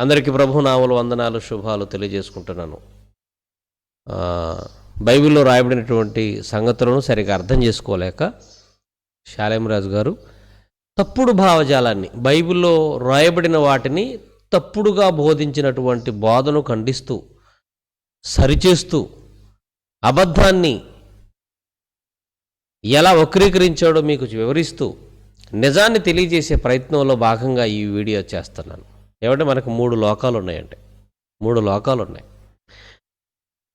అందరికీ ప్రభునామలు వందనాలు శుభాలు తెలియజేసుకుంటున్నాను. బైబిల్లో రాయబడినటువంటి సంగతులను సరిగా అర్థం చేసుకోలేక శాలేమరాజు గారు తప్పుడు భావజాలాన్ని బైబిల్లో రాయబడిన వాటిని తప్పుడుగా బోధించినటువంటి బోధను ఖండిస్తూ సరిచేస్తూ అబద్ధాన్ని ఎలా వక్రీకరించాడో మీకు వివరిస్తూ నిజాన్ని తెలియజేసే ప్రయత్నంలో భాగంగా ఈ వీడియో చేస్తున్నాను. ఏమంటే మనకు మూడు లోకాలు ఉన్నాయంటే మూడు లోకాలు ఉన్నాయి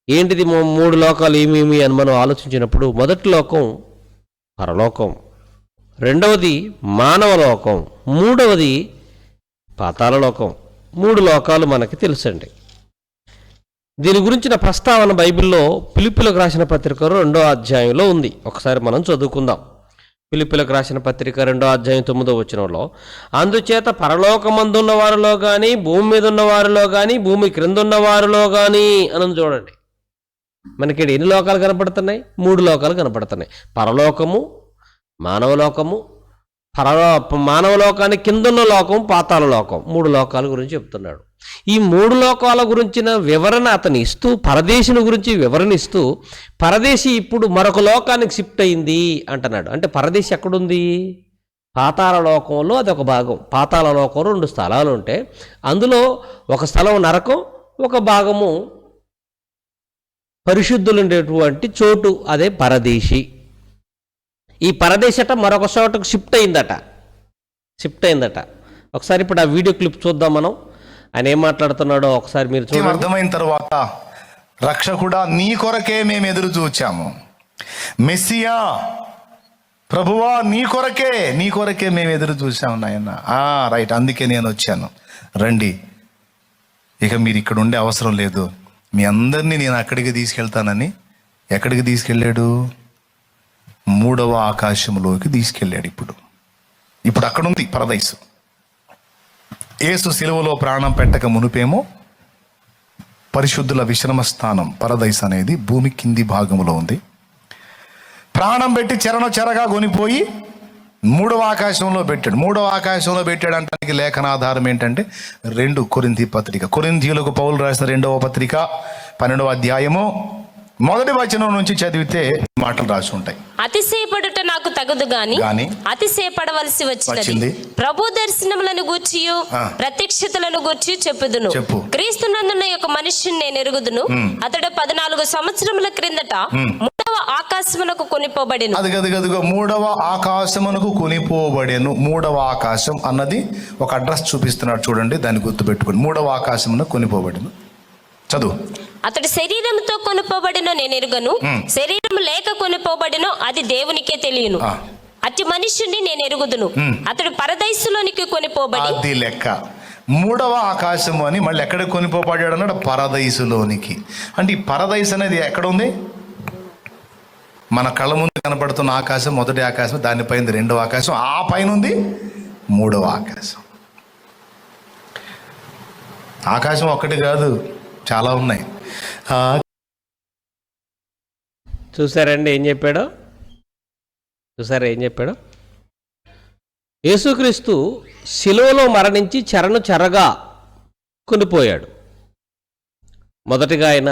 ఏంటిది మూడు లోకాలు ఏమేమి అని మనం ఆలోచించినప్పుడు మొదటి లోకం పరలోకం. రెండవది మానవ లోకం. మూడవది పాతాళ లోకం. మూడు లోకాలు మనకి తెలుసండి. దీని గురించిన ప్రస్తావన బైబిల్లో పిలుపులకు రాసిన పత్రికలో రెండో అధ్యాయంలో ఉంది. ఒకసారి మనం చదువుకుందాం. పిలుపులకు రాసిన పత్రిక రెండో అధ్యాయం తొమ్మిదో వచనంలో అందుచేత పరలోకమందున్న వారిలో కానీ భూమి మీద ఉన్న వారిలో కానీ భూమి క్రింద ఉన్న వారిలో కానీ అని చూడండి. మనకి ఎన్ని లోకాలు కనపడుతున్నాయి? మూడు లోకాలు కనపడుతున్నాయి. పరలోకము మానవలోకము పరలో మానవలోకానికి కిందున్న లోకం పాతాల లోకం. మూడు లోకాల గురించి చెప్తున్నాడు. ఈ మూడు లోకాల గురించిన వివరణ అతను ఇస్తూ పరదేశుని గురించి వివరణ ఇస్తూ పరదేశి ఇప్పుడు మరొక లోకానికి షిఫ్ట్ అయింది అంటున్నాడు. అంటే పరదేశి ఎక్కడుంది? పాతాళ లోకంలో అది ఒక భాగం. పాతాళ లోకం రెండు స్థలాలు ఉంటాయి అందులో ఒక స్థలం నరకం ఒక భాగము పరిశుద్ధులు ఉండేటువంటి చోటు అదే పరదేశి. ఈ పరదేశట మరొక చోటకు షిఫ్ట్ అయిందట. షిఫ్ట్ అయిందట. ఒకసారి ఇప్పుడు ఆ వీడియో క్లిప్ చూద్దాం మనం. ఆయన ఏం మాట్లాడుతున్నాడో ఒకసారి మీరు చూడండి. అర్థమైన తరువాత రక్షకుడా నీ కొరకే మేము ఎదురు చూచాము. మెస్సియా ప్రభువా నీ కొరకే నీ కొరకే మేము ఎదురు చూసాము నాయన. ఆ రైట్ అందుకే నేను వచ్చాను. రండి. ఇక మీరు ఇక్కడ ఉండే అవసరం లేదు. మీ అందరినీ నేను అక్కడికి తీసుకెళ్తానని ఎక్కడికి తీసుకెళ్ళాడు? మూడవ ఆకాశంలోకి తీసుకెళ్ళాడు ఇప్పుడు. ఇప్పుడు అక్కడ ఉంది పరదైసు యేసు సిలువలో ప్రాణం పెట్టక మునుపేమో పరిశుద్ధుల విశ్రమ స్థానం పరదైస్ అనేది భూమి కింది భాగంలో ఉంది. ప్రాణం పెట్టి చెరను చెరగా కొనిపోయి మూడవ ఆకాశంలో పెట్టాడు. మూడవ ఆకాశంలో పెట్టాడు అంటానికి లేఖన ఆధారం ఏంటంటే రెండు కొరింది పత్రిక. కొరింథీయులకు పౌలు రాసిన రెండవ పత్రిక పన్నెండవ అధ్యాయము మొదటి వచనం నుంచి చదివితే మాటలు రాసి ఉంటాయి. అతిశయపడుట నాకు తగదు గాని గాని అతిశయపడవలసి వచ్చినది. వచ్చింది. ప్రభు దర్శనములను గూర్చియు ఆ. ప్రత్యక్షతలను గూర్చి చెప్పుదును. చెప్పు. క్రీస్తునందున్న యొక్క మనుష్యుని నేను ఎరుగుదును. అతడు పద్నాలుగు సంవత్సరముల క్రిందట మూడవ ఆకాశమునకు కొనిపోబడిను. అది గది గదిగో మూడవ ఆకాశమునకు కొనిపోబడేను. మూడవ ఆకాశం అన్నది ఒక అడ్రస్ చూపిస్తున్నాడు చూడండి దాన్ని గుర్తుపెట్టుకోండి. మూడవ ఆకాశమునకు కొనిపోబడేను. చదువు. అతడు శరీరముతో కొనుపోబడినో నేను ఎరుగను. శరీరము లేక కొనుపోబడినో అది దేవునికే తెలియను. అతి మనుష్యుని నేను ఎరుగుదును. అతడు పరదైసులోనికి కొనిపోబడి అది లెక్క. మూడవ ఆకాశము అని మళ్ళీ ఎక్కడ కొనిపోబడ్డాడు అన్నాడు పరదైసులోనికి అంటే ఈ పరదైస్ అనేది ఎక్కడ ఉంది? మన కళ్ళ ముందు కనపడుతున్న ఆకాశం మొదటి ఆకాశం దానిపైన రెండవ ఆకాశం. ఆ పైన ఉంది మూడవ ఆకాశం. ఆకాశం ఒక్కటి కాదు చాలా ఉన్నాయి. చూసారండి ఏం చెప్పాడో? చూసారా ఏం చెప్పాడో? యేసుక్రీస్తు శిలువలో మరణించి చెరను చెరగా కొనిపోయాడు. మొదటిగా ఆయన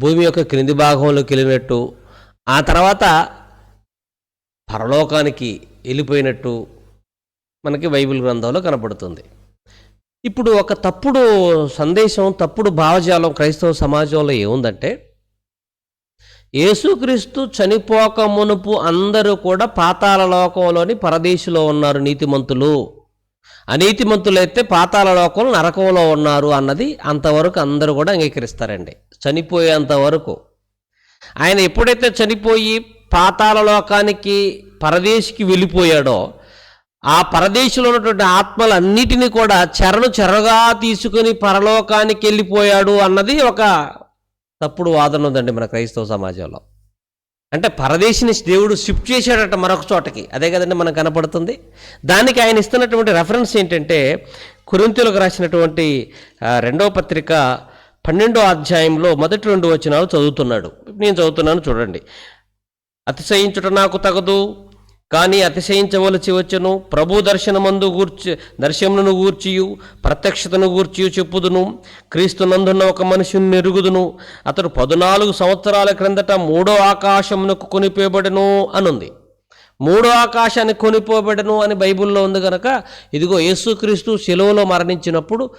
భూమి యొక్క క్రింది భాగంలోకి వెళ్ళినట్టు ఆ తర్వాత పరలోకానికి వెళ్ళిపోయినట్టు మనకి బైబిల్ గ్రంథంలో కనపడుతుంది ఇప్పుడు ఒక తప్పుడు సందేశం తప్పుడు భావజాలం క్రైస్తవ సమాజంలో ఏముందంటే యేసుక్రీస్తు చనిపోక మునుపు అందరూ కూడా పాతాల లోకంలోని పరదేశిలో ఉన్నారు నీతిమంతులు. అనీతిమంతులైతే పాతాల లోకంలో నరకంలో ఉన్నారు అన్నది అంతవరకు అందరూ కూడా అంగీకరిస్తారండి. చనిపోయేంత వరకు. ఆయన ఎప్పుడైతే చనిపోయి పాతాల లోకానికి పరదేశికి వెళ్ళిపోయాడో ఆ పరదేశంలో ఉన్నటువంటి ఆత్మలన్నిటినీ కూడా చెరను చెరగా తీసుకుని పరలోకానికి వెళ్ళిపోయాడు అన్నది ఒక తప్పుడు వాదన ఉందండి మన క్రైస్తవ సమాజంలో. అంటే పరదేశిని దేవుడు షిఫ్ట్ చేశాడట మరొక చోటకి. అదే కదండి మనకు కనపడుతుంది. దానికి ఆయన ఇస్తున్నటువంటి రెఫరెన్స్ ఏంటంటే కురింతులకు రాసినటువంటి రెండవ పత్రిక పన్నెండో అధ్యాయంలో మొదటి రెండు వచనాలు చదువుతున్నాడు. నేను చదువుతున్నాను చూడండి. అతిశయించుట నాకు తగదు. కానీ అతిశయించవలసి వచ్చును. ప్రభు దర్శనమందు గూర్చి దర్శనమును గూర్చియు ప్రత్యక్షతను గూర్చియు చెప్పుదును. క్రీస్తునందున్న ఒక మనుషుని నెరుగుదును. అతడు పద్నాలుగు సంవత్సరాల క్రిందట మూడో ఆకాశమునకు కొనిపోబడను అనుంది. మూడో ఆకాశాన్ని కొనిపోబడను అని బైబిల్లో ఉంది కనుక ఇదిగో యేసుక్రీస్తు శిలువలో మరణించినప్పుడు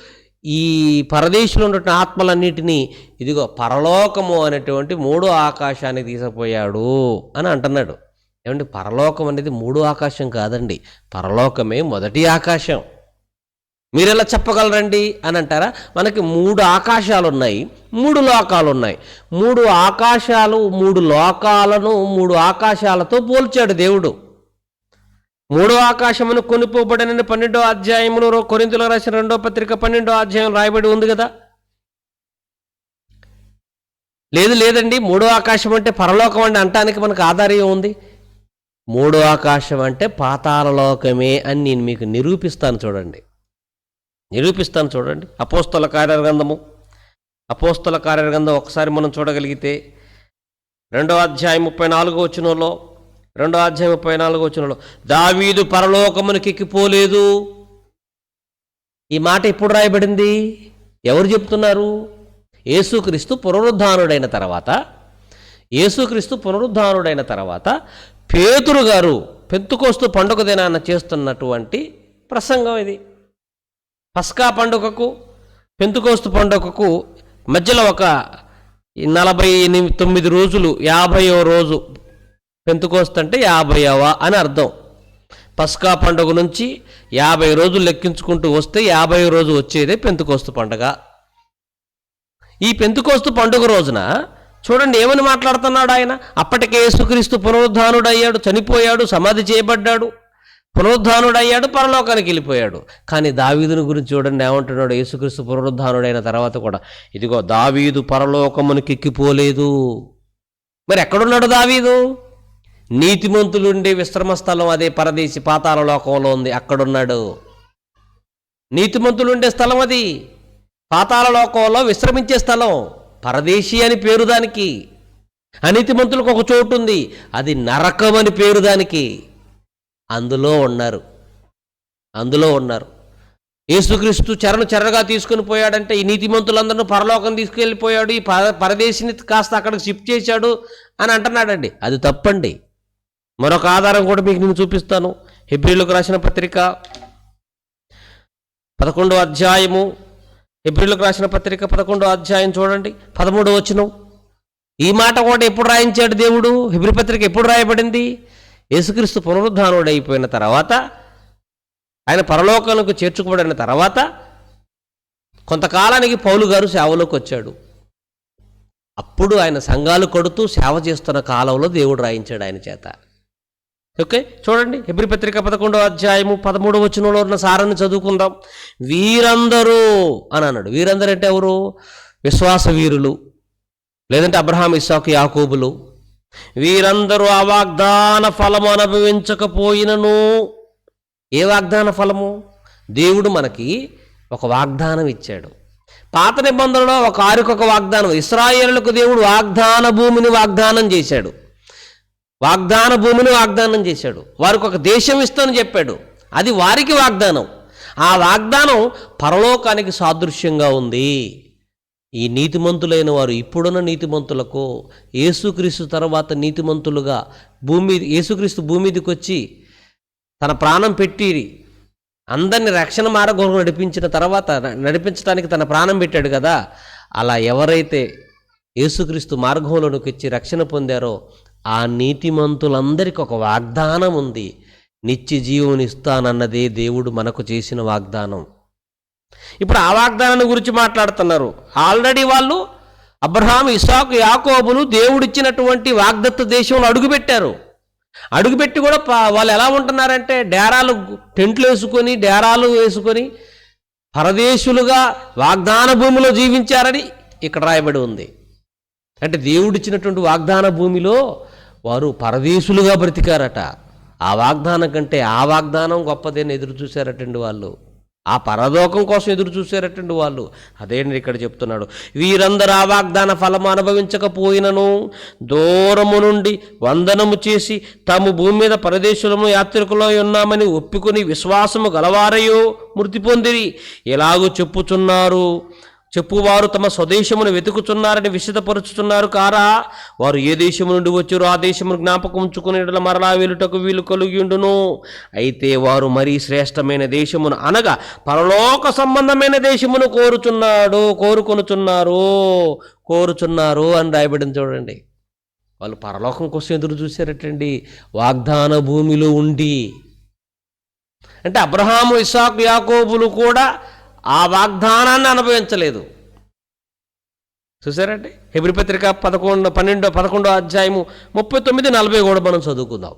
ఈ పరదేశంలో ఉన్నటువంటి ఆత్మలన్నిటినీ ఇదిగో పరలోకము అనేటువంటి మూడో ఆకాశాన్ని తీసుకుపోయాడు అని అంటున్నాడు. ఏమంటే పరలోకం అనేది మూడో ఆకాశం కాదండి. పరలోకమే మొదటి ఆకాశం. మీరు ఎలా చెప్పగలరండి అని అంటారా? మనకి మూడు ఆకాశాలు ఉన్నాయి మూడు లోకాలు ఉన్నాయి మూడు ఆకాశాలు మూడు లోకాలను మూడు ఆకాశాలతో పోల్చాడు దేవుడు. మూడో ఆకాశమును కొనిపోబడనని పన్నెండో అధ్యాయములో కొరింతలో రాసిన రెండో పత్రిక పన్నెండో అధ్యాయం రాయబడి ఉంది కదా? లేదు లేదండి. మూడో ఆకాశం అంటే పరలోకం అండి. అంటానికి మనకు ఆధారం ఉంది. మూడో ఆకాశం అంటే పాతాళలోకమే అని నేను మీకు నిరూపిస్తాను చూడండి. నిరూపిస్తాను చూడండి. అపోస్తల కార్యగ్రంథము. అపోస్తల కార్యగ్రంథం ఒకసారి మనం చూడగలిగితే రెండో అధ్యాయం ముప్పై నాలుగో వచ్చినలో రెండో అధ్యాయం ముప్పై నాలుగు వచ్చినలో దావీదు పరలోకమునికి ఎక్కిపోలేదు. ఈ మాట ఎప్పుడు రాయబడింది? ఎవరు చెప్తున్నారు? యేసుక్రీస్తు పునరుద్ధానుడైన తర్వాత యేసుక్రీస్తు పునరుద్ధానుడైన తర్వాత పేతురు గారు పెంతుకోస్తు పండుగ దినాన చేస్తున్నటువంటి ప్రసంగం ఇది. పస్కా పండుగకు పెంతుకోస్తు పండుగకు మధ్యలో ఒక నలభై ఎనిమిది తొమ్మిది రోజులు యాభైవ రోజు పెంతుకోస్తు అంటే యాభైవ అని అర్థం. పస్కా పండుగ నుంచి యాభై రోజులు లెక్కించుకుంటూ వస్తే యాభై రోజు వచ్చేదే పెంతుకోస్తు పండుగ. ఈ పెంతుకోస్తు పండుగ రోజున చూడండి ఏమని మాట్లాడుతున్నాడు ఆయన? అప్పటికే యేసుక్రీస్తు పునరుద్ధానుడు అయ్యాడు చనిపోయాడు సమాధి చేయబడ్డాడు. పునరుద్ధానుడు అయ్యాడు పరలోకానికి వెళ్ళిపోయాడు. కానీ దావీదుని గురించి చూడండి ఏమంటున్నాడు? యేసుక్రీస్తు పునరుద్ధానుడైన తర్వాత కూడా ఇదిగో దావీదు పరలోకమునికి ఎక్కిపోలేదు. మరి ఎక్కడున్నాడు దావీదు? నీతిమంతులు ఉండే విశ్రమ స్థలం అదే పరదేశి పాతాల లోకంలో ఉంది అక్కడున్నాడు. నీతిమంతులుండే స్థలం అది పాతాల లోకంలో విశ్రమించే స్థలం. పరదేశీ అని పేరు దానికి. అనీతిమంతులకు ఒక చోటు ఉంది. అది నరకం అని పేరు దానికి. అందులో ఉన్నారు. అందులో ఉన్నారు. యేసుక్రీస్తు చరణ చరణగా తీసుకుని పోయాడంటే ఈ నీతిమంతులందరూ పరలోకం తీసుకెళ్ళిపోయాడు. ఈ పరదేశిని కాస్త అక్కడికి షిఫ్ట్ చేశాడు అని అంటున్నాడండి. అది తప్పండి. మరొక ఆధారం కూడా మీకు నేను చూపిస్తాను. హిబ్రిలకు రాసిన పత్రిక పదకొండో అధ్యాయము ఎబ్రిలకు రాసిన పత్రిక పదకొండో అధ్యాయం చూడండి పదమూడో వచనం. ఈ మాట కూడా ఎప్పుడు రాయించాడు దేవుడు? హిబ్రి పత్రిక ఎప్పుడు రాయబడింది? యేసుక్రీస్తు పునరుద్ధానుడు అయిపోయిన తర్వాత ఆయన పరలోకానికి చేర్చుకోబడిన తర్వాత కొంతకాలానికి పౌలు గారు సేవలోకి వచ్చాడు. అప్పుడు ఆయన సంఘాలు కొడుతూ సేవ చేస్తున్న కాలంలో దేవుడు రాయించాడు ఆయన చేత. ఓకే చూడండి. హెబ్రి పత్రిక పదకొండవ అధ్యాయము పదమూడవ వచనంలో ఉన్న సారాన్ని చదువుకుందాం. వీరందరూ అని అన్నాడు. వీరందరూ అంటే ఎవరు? విశ్వాస వీరులు లేదంటే అబ్రహాం ఇస్సాకు యాకూబులు. వీరందరూ ఆ వాగ్దాన ఫలము అనుభవించకపోయినను. ఏ వాగ్దాన ఫలము? దేవుడు మనకి ఒక వాగ్దానం ఇచ్చాడు. పాత నిబంధనలో ఒక ఆరుకొక వాగ్దానం. ఇస్రాయేళ్ళకు దేవుడు వాగ్దాన భూమిని వాగ్దానం చేశాడు. వాగ్దాన భూమిని వాగ్దానం చేశాడు. వారికి ఒక దేశం ఇస్తానని చెప్పాడు. అది వారికి వాగ్దానం. ఆ వాగ్దానం పరలోకానికి సాదృశ్యంగా ఉంది. ఈ నీతిమంతులైన వారు ఇప్పుడున్న నీతిమంతులకు యేసుక్రీస్తు తర్వాత నీతిమంతులుగా భూమి యేసుక్రీస్తు భూమిదికి వచ్చి తన ప్రాణం పెట్టి అందరిని రక్షణ మార్గం నడిపించిన తర్వాత నడిపించడానికి తన ప్రాణం పెట్టాడు కదా. అలా ఎవరైతే యేసుక్రీస్తు మార్గంలోనికి వచ్చి రక్షణ పొందారో ఆ నీతిమంతులందరికీ ఒక వాగ్దానం ఉంది. నిత్య జీవునిస్తానన్నదే దేవుడు మనకు చేసిన వాగ్దానం. ఇప్పుడు ఆ వాగ్దానాన్ని గురించి మాట్లాడుతున్నారు. ఆల్రెడీ వాళ్ళు అబ్రహాం ఇసాకు యాకోబులు దేవుడిచ్చినటువంటి వాగ్దత్త దేశంలో అడుగుపెట్టారు. అడుగుపెట్టి కూడా వాళ్ళు ఎలా ఉంటున్నారంటే డేరాలు టెంట్లు వేసుకొని డేరాలు వేసుకొని పరదేశులుగా వాగ్దాన భూమిలో జీవించారని ఇక్కడ రాయబడి ఉంది. అంటే దేవుడిచ్చినటువంటి వాగ్దాన భూమిలో వారు పరదేశులుగా బ్రతికారట. ఆ వాగ్దానం కంటే ఆ వాగ్దానం గొప్పదేని ఎదురు చూశారటండి వాళ్ళు. ఆ పరలోకం కోసం ఎదురు చూశారటండి వాళ్ళు. అదేంటి ఇక్కడ చెప్తున్నాడు. వీరందరూ ఆ వాగ్దాన ఫలము అనుభవించకపోయినను దూరము నుండి వందనము చేసి తాము భూమి మీద పరదేశులము యాత్రికులో ఉన్నామని ఒప్పుకొని విశ్వాసము గలవారయో మృతి పొందిరి. ఎలాగో చెప్పుచున్నారు? చెప్పువారు తమ స్వదేశమును వెతుకుచున్నారని విషితపరుచుతున్నారు కారా వారు ఏ దేశము నుండి వచ్చారో ఆ దేశమును జ్ఞాపకం ఉంచుకుని మరలా వెలుటకు వీలు కలిగిండును. అయితే వారు మరీ శ్రేష్టమైన దేశమును అనగా పరలోక సంబంధమైన దేశమును కోరుచున్నాడు కోరుకొనుచున్నారు కోరుచున్నారు అని రాయబడింది చూడండి. వాళ్ళు పరలోకం కోసం ఎదురు చూశారటండి. వాగ్దాన భూమిలో ఉండి. అంటే అబ్రహాము ఇసాకు యాకోబులు కూడా ఆ వాగ్దానాన్ని అనుభవించలేదు. చూసారండి హెబ్రిపత్రిక పదకొండు పన్నెండో పదకొండో అధ్యాయము ముప్పై తొమ్మిది నలభై కూడా మనం చదువుకుందాం.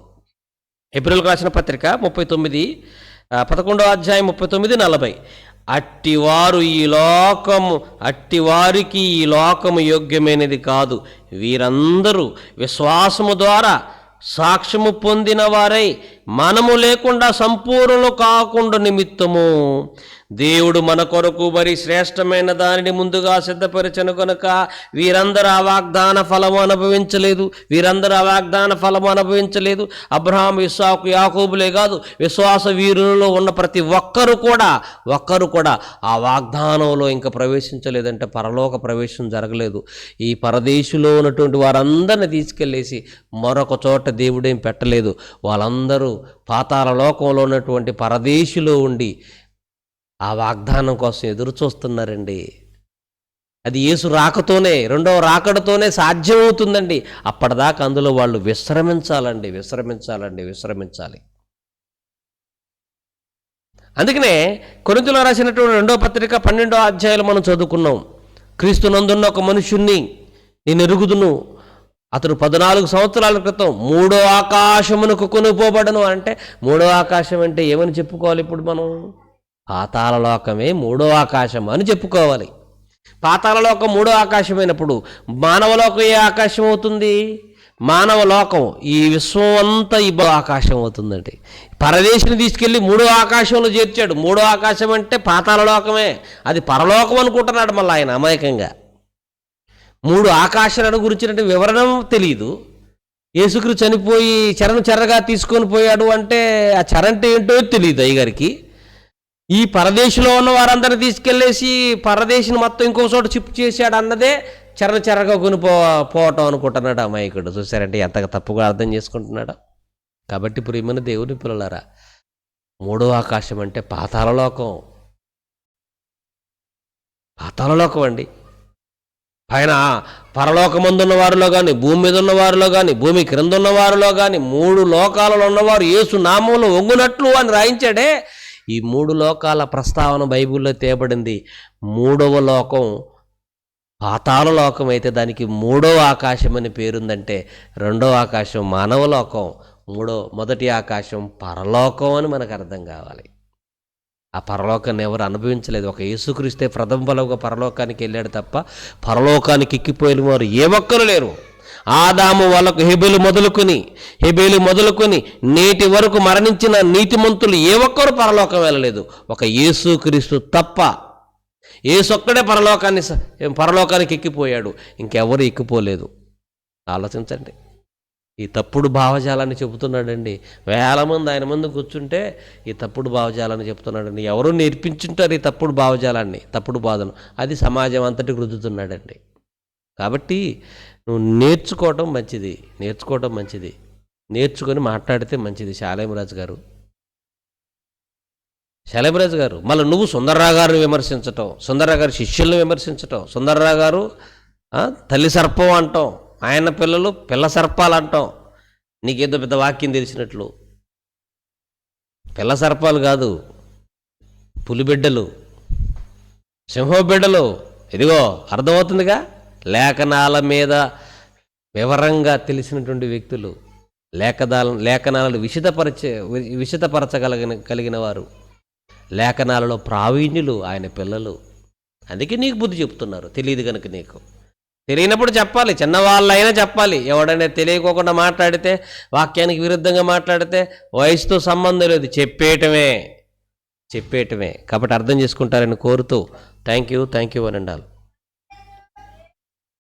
ఏప్రిల్కి రాసిన పత్రిక ముప్పై తొమ్మిది పదకొండో అధ్యాయం ముప్పై తొమ్మిది నలభై. అట్టివారు ఈ లోకము అట్టివారికి ఈ లోకము యోగ్యమైనది కాదు. వీరందరూ విశ్వాసము ద్వారా సాక్ష్యము పొందిన వారై మనము లేకుండా సంపూర్ణులు కాకుండా నిమిత్తము. దేవుడు మన కొరకు మరి శ్రేష్టమైన దానిని ముందుగా సిద్ధపరిచను కనుక వీరందరూ ఆ వాగ్దాన ఫలము అనుభవించలేదు. వీరందరూ ఆ వాగ్దాన ఫలము అనుభవించలేదు. అబ్రహాం విశ్వాకు యాకూబులే కాదు విశ్వాస వీరులలో ఉన్న ప్రతి ఒక్కరు కూడా ఒక్కరు కూడా ఆ వాగ్దానంలో ఇంకా ప్రవేశించలేదంటే పరలోక ప్రవేశం జరగలేదు. ఈ పరదేశులో ఉన్నటువంటి వారందరిని తీసుకెళ్ళేసి మరొక చోట దేవుడేం పెట్టలేదు. వాళ్ళందరూ పాతాల లోకంలో ఉన్నటువంటి పరదేశిలో ఉండి ఆ వాగ్దానం కోసం ఎదురు చూస్తున్నారండి. అది యేసు రాకతోనే రెండవ రాకడతోనే సాధ్యమవుతుందండి. అప్పటిదాకా అందులో వాళ్ళు విశ్రమించాలండి విశ్రమించాలండి విశ్రమించాలి. అందుకనే కొరింతలో రాసినటువంటి రెండో పత్రిక పన్నెండో అధ్యాయులు మనం చదువుకున్నాం. క్రీస్తు నందున్న ఒక మనుషుణ్ణి నేను ఎరుగుదును అతడు పద్నాలుగు సంవత్సరాల క్రితం మూడో ఆకాశమునకు కొనుపోబడను అంటే మూడో ఆకాశం అంటే ఏమని చెప్పుకోవాలి ఇప్పుడు మనం? పాతాళలోకమే మూడో ఆకాశం అని చెప్పుకోవాలి. పాతాళలోకం మూడో ఆకాశమైనప్పుడు మానవలోకం ఏ ఆకాశం అవుతుంది? మానవ లోకం ఈ విశ్వం అంతా ఈ ఆకాశం అవుతుందండి. పరదేశిని తీసుకెళ్ళి మూడో ఆకాశంలో చేర్చాడు. మూడో ఆకాశం అంటే పాతాల లోకమే. అది పరలోకం అనుకుంటున్నాడు మళ్ళీ ఆయన అమాయకంగా. మూడు ఆకాశాలను గురించినటువంటి వివరణ తెలియదు యేసుక్రు చనిపోయి చెరను చెరగా తీసుకొని పోయాడు అంటే ఆ చెర అంటే ఏంటో తెలియదు అయ్యగారికి. ఈ పరదేశంలో ఉన్న వారందరిని తీసుకెళ్ళేసి పరదేశిని మొత్తం ఇంకో చోట చిప్పు చేశాడు అన్నదే చెర చెరగా కొనిపో పోవటం అనుకుంటున్నాడు అమాయకుడు చూసారంటే ఎంతగా తప్పుగా అర్థం చేసుకుంటున్నాడు. కాబట్టి ప్రియమైన దేవుని పిల్లలారా మూడో ఆకాశం అంటే పాతాళలోకం. పాతాళలోకం అండి. పైన పరలోకమందున్న వారిలో కానీ భూమి మీద ఉన్నవారిలో కానీ భూమి క్రింద ఉన్నవారిలో కానీ మూడు లోకాలలో ఉన్నవారు యేసు నామంలో ఒంగునట్లు అని రాయించాడే. ఈ మూడు లోకాల ప్రస్తావన బైబిల్లో తేబడింది మూడవ లోకం పాతాళ లోకం అయితే దానికి మూడవ ఆకాశం అని పేరుందంటే రెండవ ఆకాశం మానవ లోకం మూడో మొదటి ఆకాశం పరలోకం అని మనకు అర్థం కావాలి. ఆ పరలోకాన్ని ఎవరు అనుభవించలేదు. ఒక యేసుక్రీస్తే ప్రథమ బలవుగా పరలోకానికి వెళ్ళాడు తప్ప పరలోకానికి ఎక్కిపోయిన వారు ఏ ఒక్కరు లేరు. ఆదాము వాళ్ళకు హెబేలు మొదలుకొని హెబేలు మొదలుకొని నేటి వరకు మరణించిన నీతిమంతులు ఏ ఒక్కరు పరలోకం వెళ్ళలేదు. ఒక యేసుక్రీస్తు తప్ప ఏసొక్కడే పరలోకాన్ని స- పరలోకానికి ఎక్కిపోయాడు. ఇంకెవరు ఎక్కిపోలేదు. ఆలోచించండి. ఈ తప్పుడు భావజాలాన్ని చెబుతున్నాడండి. వేల మంది ఆయన ముందు కూర్చుంటే ఈ తప్పుడు భావజాలాన్ని చెప్తున్నాడండి ఎవరు నేర్పించుంటారు ఈ తప్పుడు భావజాలాన్ని తప్పుడు బాధను? అది సమాజం అంతటికి రుద్దుతున్నాడండి. కాబట్టి నువ్వు నేర్చుకోవటం మంచిది నేర్చుకోవటం మంచిది. నేర్చుకొని మాట్లాడితే మంచిది. శాలేమరాజు గారు. శాలేమరాజు గారు మళ్ళీ నువ్వు సుందర్రా గారిని విమర్శించటం సుందర్రా గారి శిష్యుల్ని విమర్శించటం సుందర్రా గారు తల్లి సర్పం అంటాం. ఆయన పిల్లలు పిల్ల సర్పాలు అంటాం. నీకేదో పెద్ద వాక్యం తెలిసినట్లు. పిల్ల సర్పాలు కాదు పులిబిడ్డలు. సింహబిడ్డలు. ఇదిగో అర్థమవుతుందిగా? లేఖనాల మీద వివరంగా తెలిసినటువంటి వ్యక్తులు లేఖదాల లేఖనాలను విషితపరచే విషితపరచగలిగిన కలిగిన వారు లేఖనాలలో ప్రావీణ్యులు ఆయన పిల్లలు. అందుకే నీకు బుద్ధి చెప్తున్నారు. తెలియదు కనుక నీకు. తెలియనప్పుడు చెప్పాలి చిన్నవాళ్ళైనా చెప్పాలి. ఎవడైనా తెలియకోకుండా మాట్లాడితే వాక్యానికి విరుద్ధంగా మాట్లాడితే వయసుతో సంబంధం లేదు. చెప్పేయటమే చెప్పేయటమే. కాబట్టి అర్థం చేసుకుంటారని కోరుతూ థ్యాంక్ యూ థ్యాంక్ యూ అని ఉండాలి